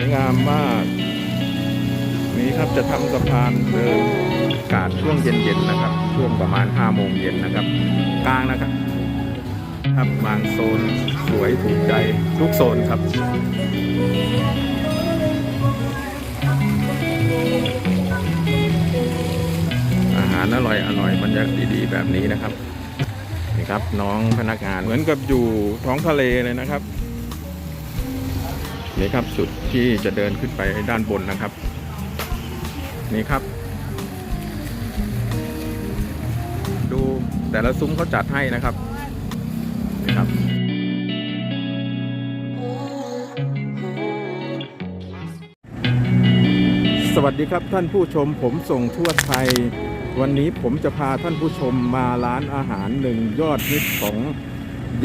สวยงามมาก นี่ครับจะทำสะพานเดินอากาศช่วงเย็นๆนะครับ ช่วงประมาณ5โมงเย็นนะครับ กลางนะครับครับบางโซนสวยถูกใจทุกโซนครับอาหารอร่อยอร่อยบรรยากาศดีๆแบบนี้นะครับนี่ครับน้องพนักงานเหมือนกับอยู่ท้องทะเลเลยนะครับ นี่ครับสุดที่จะเดินขึ้นไปด้านบนนะครับ นี่ครับ ดูแต่ละซุ้มเขาจัดให้นะครับนี่ครับสวัสดีครับท่านผู้ชมผมส่งทั่วไทย วันนี้ผมจะพาท่านผู้ชมมาร้านอาหารหนึ่งยอดฮิตของ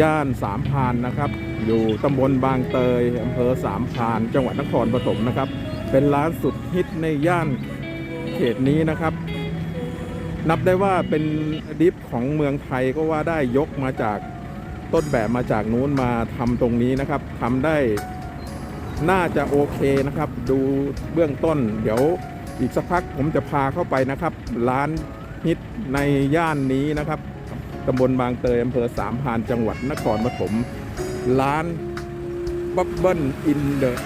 ย่านสามพานนะครับ อยู่ตำบลบางเตยอำเภอสามพรานจังหวัดนครปฐมนะครับ เป็นร้านสุดฮิตในย่านเขตนี้นะครับ นับได้ว่าเป็นดิฟของเมืองไทยก็ว่าได้ยกมาจากต้นแบบมาจากนู้นมาทำตรงนี้นะครับทำได้น่าจะโอเคนะครับ ดูเบื้องต้น เดี๋ยวอีกสักพักผมจะพาเข้าไปนะครับ ร้านฮิตในย่านนี้นะครับตำบลบางเตยอำเภอสามพานจังหวัดนครปฐม ร้านบับเบิ้ลอินเดอะ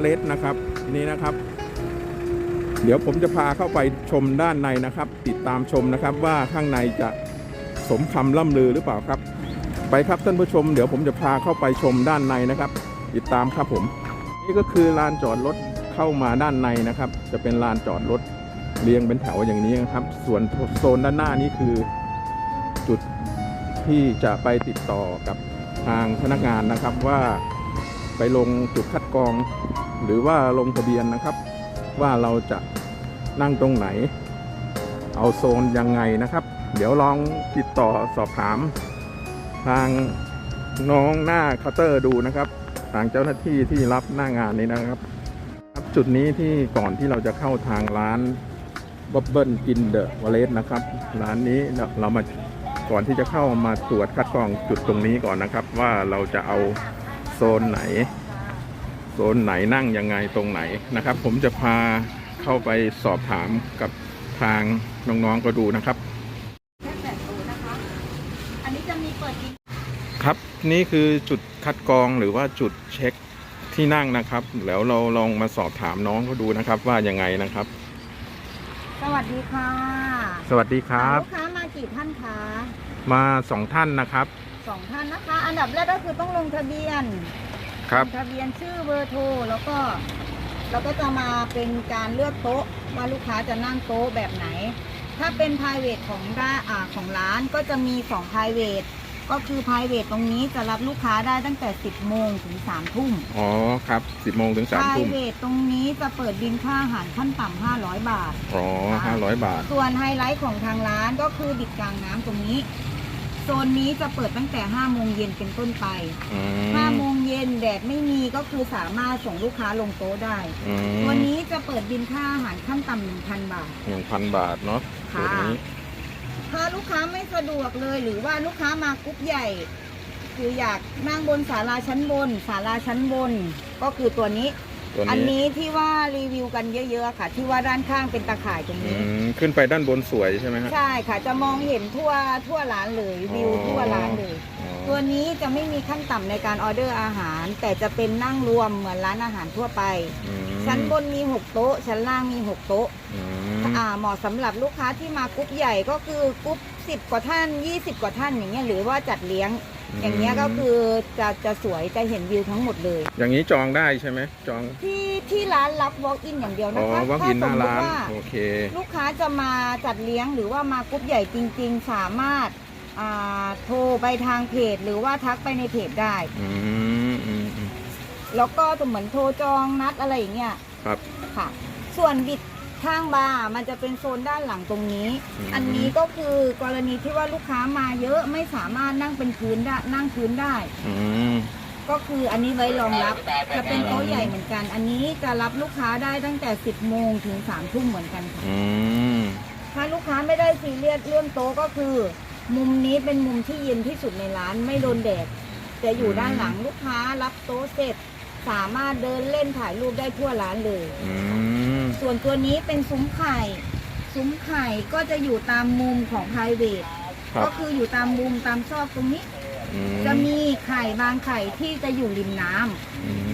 เลสนะครับนี่นะครับ เดี๋ยวผมจะพาเข้าไปชมด้านในนะครับ ติดตามชมนะครับว่าข้างในจะสมคำล่ำลือหรือเปล่าครับ ไปครับท่านผู้ชม เดี๋ยวผมจะพาเข้าไปชมด้านในนะครับ ติดตามครับผม นี่ก็คือลานจอดรถเข้ามาด้านในนะครับ จะเป็นลานจอดรถเรียงเป็นแถวอย่างนี้นะครับ ส่วนโซนด้านหน้านี้คือจุดที่จะไปติดต่อกับ ทางพนักงานนะครับว่าไปลงจุดคัดกรอง หรือว่าลงทะเบียนนะครับ ว่าเราจะนั่งตรงไหน เอาโซนยังไงนะครับ เดี๋ยวลองติดต่อสอบถาม ทางน้องหน้าเคาน์เตอร์ดูนะครับ ทางเจ้าหน้าที่ที่รับหน้างานนี้นะครับจุดนี้ที่ก่อนที่เราจะเข้าทางร้านบับเบิลกินเดอะวอลเลสนะครับ ร้านนี้เรามา ก่อนที่จะเข้ามาตรวจคัดกรองจุดตรงนี้ก่อนนะครับ ว่าเราจะเอาโซนไหน โซนไหนนั่งยังไงตรงไหนนะครับ ผมจะพาเข้าไปสอบถามกับทางน้องๆก็ดูนะครับแค่แปดตัวนะคะอันนี้จะมีเปิดจริงครับนี่คือจุดคัดกรองหรือว่าจุดเช็คที่นั่งนะครับ แล้วเราลองมาสอบถามน้องเขาดูนะครับว่ายังไงนะครับ สวัสดีค่ะ สวัสดีครับ ลูกค้ามา กี่ท่านคะมาสองท่านนะครับสองท่านนะคะ อันดับแรกก็คือต้องลงทะเบียนครับลงทะเบียนชื่อเบอร์โทรแล้วก็เราก็จะมาเป็นการเลือกโต๊ะว่าลูกค้าจะนั่งโต๊ะแบบไหน ถ้าเป็น p r i v a t ของร้านอ่าของร้านก็จะมี2 p r i v a t ก็คือ p r i v a t ตรงนี้จะรับลูกค้าได้ตั้งแต่ 10 โมงถึง 3 ทุ่ม อ๋อครับสิบโมงถึงสาม p r i ทุ่ม v a t ตรงนี้จะเปิดบินค่าอาหารขั้นต่ำ500 บาท อ๋อห้าร้อยบาท ส่วนไฮไลท์ของทางร้านก็คือบิดกลางน้ำตรงนี้ โซนนี้จะเปิดตั้งแต่5โมงเย็นเป็นต้นไปอืม 5โมงเย็นแดดไม่มีก็คือสามารถส่งลูกค้าลงโต๊ะได้ อืมวันนี้จะเปิดบินค่าอาหารขั้นต่ำ1,000 บาท หนึ่งพันบาทเนาะค่ะ ตัวนี้ ถ้าลูกค้าไม่สะดวกเลย หรือว่าลูกค้ามากรุ๊ปใหญ่ คืออยากนั่งบนศาลาชั้นบนศาลาชั้นบน ก็คือตัวนี้ ตัวอันนี้นี้ที่ว่ารีวิวกันเยอะๆค่ะ ที่ว่าด้านข้างเป็นตะข่ายตรงอืนี้ มขึ้นไปด้านบนสวยใช่ไหมฮะ ใช่ค่ะจะมองเห็นทั่วทั่วร้านเลยวิวอ๋อทั่วร้านเลย อ๋อตัวนี้จะไม่มีขั้นต่ำในการออเดอร์อาหาร แต่จะเป็นนั่งรวมเหมือนร้านอาหารทั่วไป อืมชั้นบนมี 6 โต๊ะ ชั้นล่างมี 6 โต๊ะ อืม อ่าเหมาะสำหรับลูกค้าที่มากรุ๊ปใหญ่ก็คือกรุ๊ป10กว่าท่าน 20 กว่าท่านอย่างเงี้ยหรือว่าจัดเลี้ยง อย่างเงี้ยก็คือจะจะสวยจะเห็นวิวทั้งหมดเลย อย่างนี้จองได้ใช่ไหมจอง ที่ที่ร้านรับ walk in อย่างเดียวอ๋นะอคะวักถ้าอินหสน้ามมติร้านว่าโอเค ลูกค้าจะมาจัดเลี้ยงหรือว่ามากรุ๊ปใหญ่จริง ๆ สามารถอ่าโทรไปทางเพจ หรือว่าทักไปในเพจได้ อืมอืมอืม แล้วก็จะเหมือนโทรจองนัดอะไรอย่างเงี้ยครับ ค่ะ ส่วนบิด ข้างบาร์มันจะเป็นโซนด้านหลังตรงนี้ อืม อันนี้ก็คือกรณีที่ว่าลูกค้ามาเยอะไม่สามารถนั่งเป็นพื้นได้นั่งพื้นได้ อืม ก็คืออันนี้ไว้รองรับจะเป็นโต๊ะใหญ่เหมือนกัน อันนี้จะรับลูกค้าได้ตั้งแต่ 10โมงถึง3ทุ่มเหมือนกันค่ะ อืม ถ้าลูกค้าไม่ได้ซีเรียสเรื่องโต๊ะก็คือ มุมนี้เป็นมุมที่เย็นที่สุดในร้านไม่โดนแดดจะอยู่ด้านหลังลูกค้ารับโต๊ะเสร็จ สามารถเดินเล่นถ่ายรูปได้ทั่วร้านเลย อืมส่วนตัวนี้เป็นซุ้มไข่ ซุ้มไข่ก็จะอยู่ตามมุมของ p r i v a t ครับก็คืออยู่ตามมุมตามซอกตรงนี้ อืจะมีไข่บางไข่ที่จะอยู่ริมน้ำ อืมอั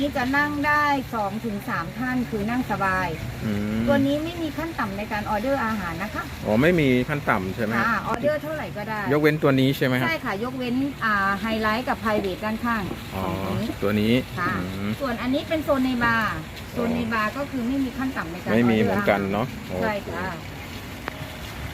นนี้จะนั่งได้2อถึงสท่านคือนั่งสบาย อืมตัวนี้ไม่มีขั้นต่ำในการออเดอร์อาหารนะคะอ๋อไม่มีขั้นต่ำใช่ไหมครับค่ะออเดอร์เท่าไหร่ก็ได้ ยกเว้นตัวนี้ใช่ไหมครับใช่ค่ะ ยกเว้นอ่าไฮไลท์กับไพรเวทด้านข้างอ๋อของตรงนี้ ตัวนี้ค่ะ อืม ส่วนอันนี้เป็นโซนในบาร์โซนในบาร์ก็คือไม่มีขั้นต่ำในการไม่มีร์เหมือนกันเนาะโอ้ใช่ค่ะ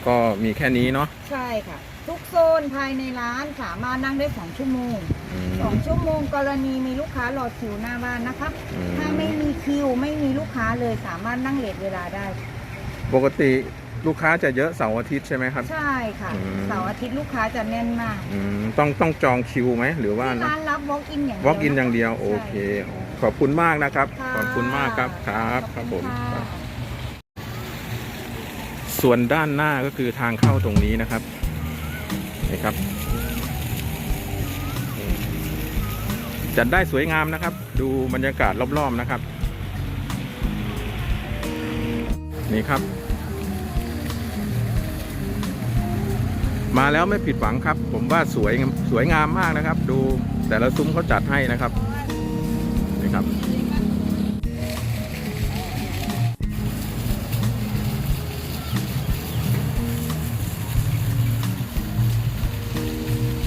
ก็มีแค่นี้เนาะ ใช่ค่ะ ทุกโซนภายในร้านสามารถนั่งได้สองชั่วโมงอืม สองชั่วโมงกรณีมีลูกค้ารอคิวหน้าบ้านนะคะ อืม ถ้าไม่มีคิวไม่มีลูกค้าเลยสามารถนั่งเลทเวลาได้ ปกติลูกค้าจะเยอะเสาร์อาทิตย์ใช่ไหมครับ ใช่ค่ะอืม เสาร์อาทิตย์ลูกค้าจะแน่นมากอืมต้องต้องจองคิวไหมหรือว่า ที่ร้านรับ walk in อย่างเดียววอล์กอินะคะอย่างเดียวโอเคขอบคุณมากนะครับค่ะขอบคุณมากครับครับครับผมขอณครัค่ะบส่วนด้านหน้าก็คือทางเข้าตรงนี้นะครับ นี่ครับ จัดได้สวยงามนะครับ ดูบรรยากาศรอบๆนะครับ นี่ครับ มาแล้วไม่ผิดหวังครับ ผมว่าสวยสวยงามมากนะครับ ดูแต่ละซุ้มเขาจัดให้นะครับนี่ครับ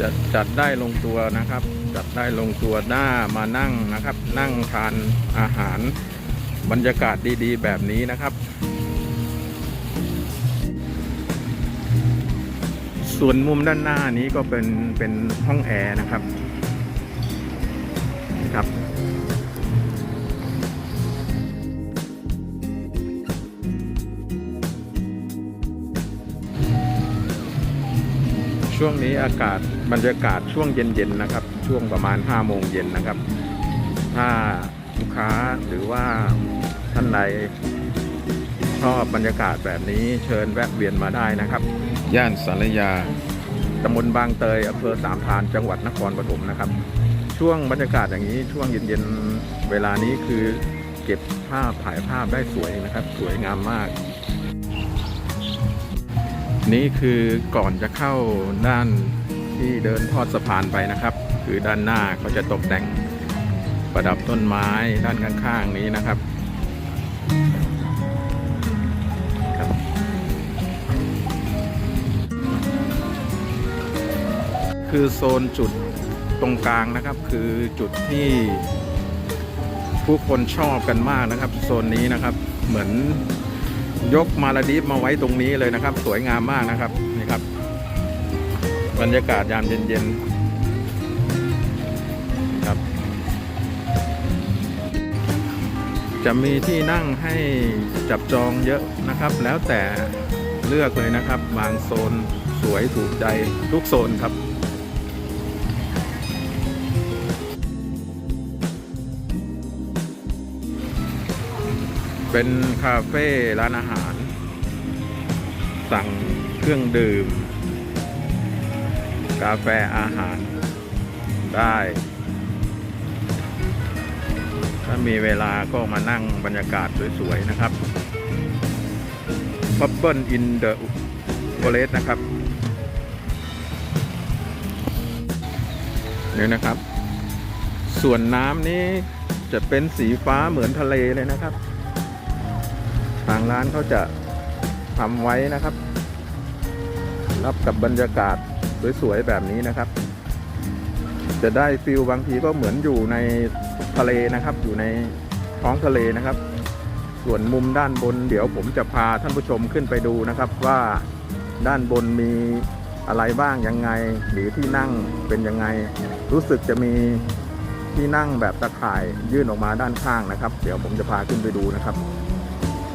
จะจัดได้ลงตัวนะครับ จัดได้ลงตัวหน้ามานั่งนะครับ นั่งทานอาหารบรรยากาศดีๆ แบบนี้นะครับ ส่วนมุมด้านหน้านี้ก็เป็นเป็นห้องแอร์นะครับนะครับ ช่วงนี้อากาศบรรยากาศช่วงเย็นๆนะครับ ช่วงประมาณ5โมงเย็นนะครับ ถ้าลูกค้าหรือว่าท่านใดชอบบรรยากาศแบบนี้เชิญแวะเวียนมาได้นะครับ ย่านสารยาตำบลบางเตยอำเภอสามพานจังหวัดนครปฐมนะครับ ช่วงบรรยากาศอย่างนี้ช่วงเย็นๆเวลานี้คือเก็บภาพถ่ายภาพได้สวยนะครับ สวยงามมาก นี่คือก่อนจะเข้าด้านที่เดินทอดสะพานไปนะครับ คือด้านหน้าเขาจะตกแต่งประดับต้นไม้ด้านข้างๆนี้นะครับครับคือโซนจุดตรงกลางนะครับ คือจุดที่ผู้คนชอบกันมากนะครับ โซนนี้นะครับเหมือน ยกมาลาดีฟมาไว้ตรงนี้เลยนะครับ สวยงามมากนะครับนี่ครับ บรรยากาศยามเย็นๆครับ จะมีที่นั่งให้จับจองเยอะนะครับ แล้วแต่เลือกเลยนะครับ บางโซนสวยถูกใจทุกโซนครับ เป็นคาเฟ่ร้านอาหาร สั่งเครื่องดื่ม กาแฟอาหารได้ ถ้ามีเวลาก็มานั่งบรรยากาศสวย ๆ นะครับ Bubble in the Forest นะครับนี่นะครับ ส่วนน้ำนี้จะเป็นสีฟ้าเหมือนทะเลเลยนะครับ ทางร้านเขาจะทำไว้นะครับ รับกับบรรยากาศสวยๆแบบนี้นะครับ จะได้ฟิลบางทีก็เหมือนอยู่ในทะเลนะครับ อยู่ในท้องทะเลนะครับ ส่วนมุมด้านบน เดี๋ยวผมจะพาท่านผู้ชมขึ้นไปดูนะครับ ว่าด้านบนมีอะไรบ้างยังไง หรือที่นั่งเป็นยังไง รู้สึกจะมีที่นั่งแบบตะข่ายยื่นออกมาด้านข้างนะครับ เดี๋ยวผมจะพาขึ้นไปดูนะครับ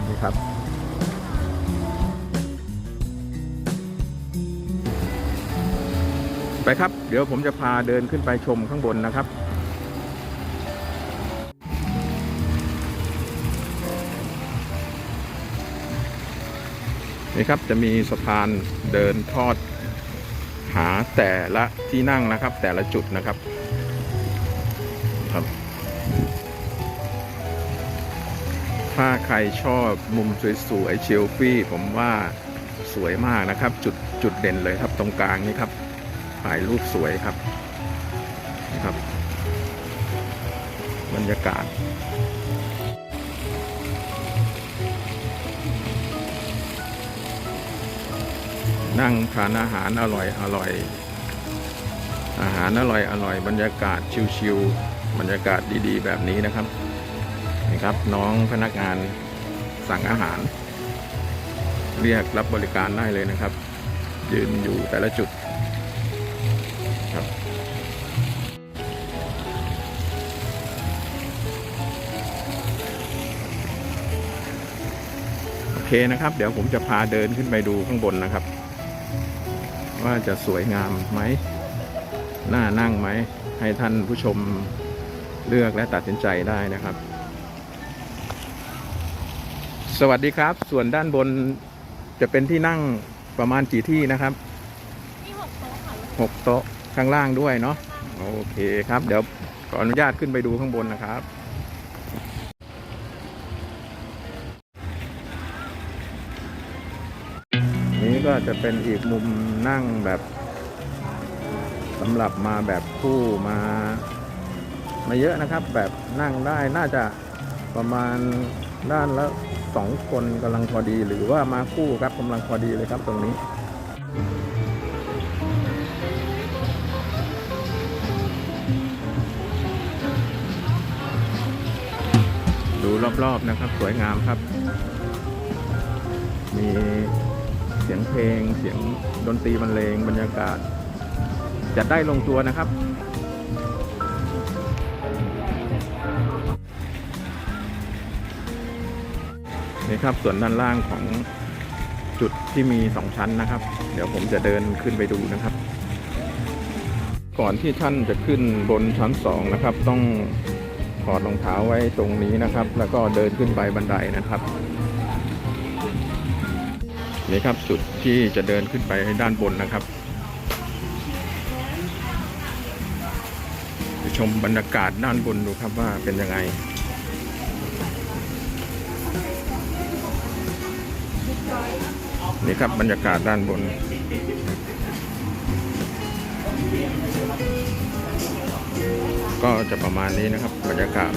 นี่ครับ ไปครับ เดี๋ยวผมจะพาเดินขึ้นไปชมข้างบนนะครับนี่ครับจะมีสะพานเดินทอดหาแต่ละที่นั่งนะครับ แต่ละจุดนะครับครับ ถ้าใครชอบมุมสวยๆเชลฟี่ ผมว่าสวยมากนะครับ จุดจุดเด่นเลยครับ ตรงกลางนี่ครับถ่ายรูปสวยครับนะครับ บรรยากาศนั่งทานอาหารอร่อยอร่อย อาหารอร่อยอร่อย บรรยากาศชิลๆบรรยากาศดีๆ แบบนี้นะครับ นะครับ น้องพนักงานสั่งอาหาร เรียกรับบริการได้เลยนะครับ ยืนอยู่แต่ละจุดครับโอเคนะครับ เดี๋ยวผมจะพาเดินขึ้นไปดูข้างบนนะครับ ว่าจะสวยงามไหมน่านั่งไหมให้ท่านผู้ชมเลือกและตัดสินใจได้นะครับ สวัสดีครับ ส่วนด้านบนจะเป็นที่นั่งประมาณกี่ที่นะครับมีหกโต๊ะค่ะหกโต๊ะข้างล่างด้วยเนาะโอเคครับ เดี๋ยวขออนุญาตขึ้นไปดูข้างบนนะครับ นี้ก็จะเป็นอีกมุมนั่งแบบสำหรับมาแบบคู่มามาเยอะนะครับ แบบนั่งได้น่าจะประมาณด้านละ สองคนกำลังพอดี หรือว่ามาคู่ครับกำลังพอดีเลยครับตรงนี้ดูรอบๆนะครับสวยงามครับ มีเสียงเพลงเสียงดนตรีบรรเลงบรรยากาศจัดได้ลงตัวนะครับ นี่ครับส่วนด้านล่างของจุดที่มีสองชั้นนะครับ เดี๋ยวผมจะเดินขึ้นไปดูนะครับ ก่อนที่ท่านจะขึ้นบนชั้นสองนะครับ ต้องถอดรองเท้าไว้ตรงนี้นะครับ แล้วก็เดินขึ้นไปบันไดนะครับนี่ครับจุดที่จะเดินขึ้นไปด้านบนนะครับชมบรรยากาศด้านบนดูครับว่าเป็นยังไง นี่ครับบรรยากาศด้านบน ก็จะประมาณนี้นะครับบรรยากาศ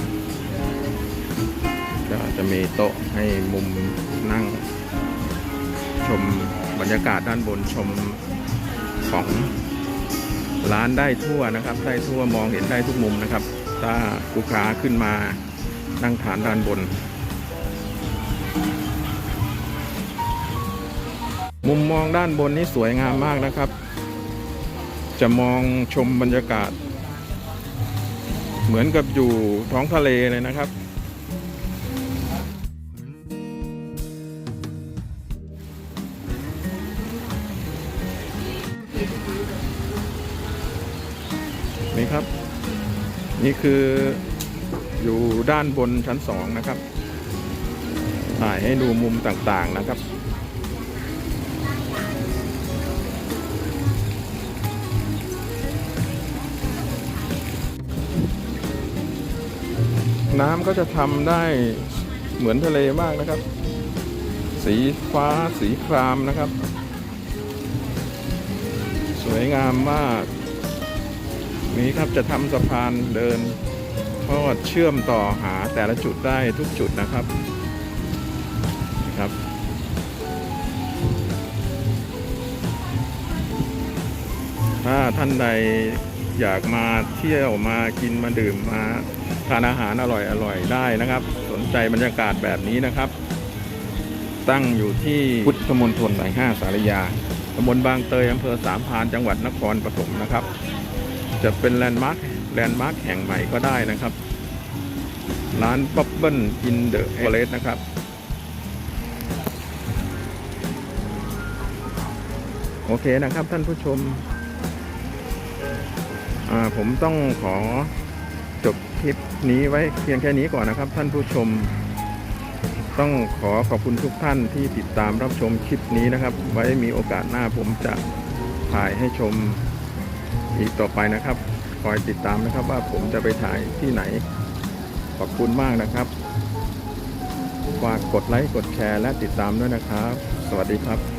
ก็จะมีโต๊ะให้มุมนั่ง ชมบรรยากาศด้านบนชมของร้านได้ทั่วนะครับ ได้ทั่วมองเห็นได้ทุกมุมนะครับ ถ้าลูกค้าขึ้นมานั่งฐานด้านบน มุมมองด้านบนนี้สวยงามมากนะครับ จะมองชมบรรยากาศ เหมือนกับอยู่ท้องทะเลเลยนะครับ นี่ครับ นี่คืออยู่ด้านบนชั้นสองนะครับถ่ายให้ดูมุมต่างๆนะครับ น้ำก็จะทำได้เหมือนทะเลมากนะครับ สีฟ้าสีครามนะครับ สวยงามมาก นี้ครับจะทำสะพานเดินทอดเชื่อมต่อหาแต่ละจุดได้ทุกจุดนะครับนะครับถ้าท่านใดอยากมาเที่ยวมากินมาดื่มมา ทานอาหารอร่อยอร่อยได้นะครับ สนใจบรรยากาศแบบนี้นะครับ ตั้งอยู่ที่พุทธมณฑลสายห้าสารยาตำบลบางเตยอำเภอสามพานจังหวัดนครปฐมนะครับ จะเป็นแลนด์มาร์คแลนด์มาร์คแห่งใหม่ก็ได้นะครับ ร้านบับเบิ้ลอินเดอะเอเลสนะครับโอเคนะครับท่านผู้ชม ผมต้องขอ คลิปนี้ไว้เพียงแค่นี้ก่อนนะครับ ท่านผู้ชม ต้องขอขอบคุณทุกท่านที่ติดตามรับชมคลิปนี้นะครับ ไว้มีโอกาสหน้าผมจะถ่ายให้ชมอีกต่อไปนะครับ คอยติดตามนะครับว่าผมจะไปถ่ายที่ไหน ขอบคุณมากนะครับ ฝากกดไลค์กดแชร์และติดตามด้วยนะครับ สวัสดีครับ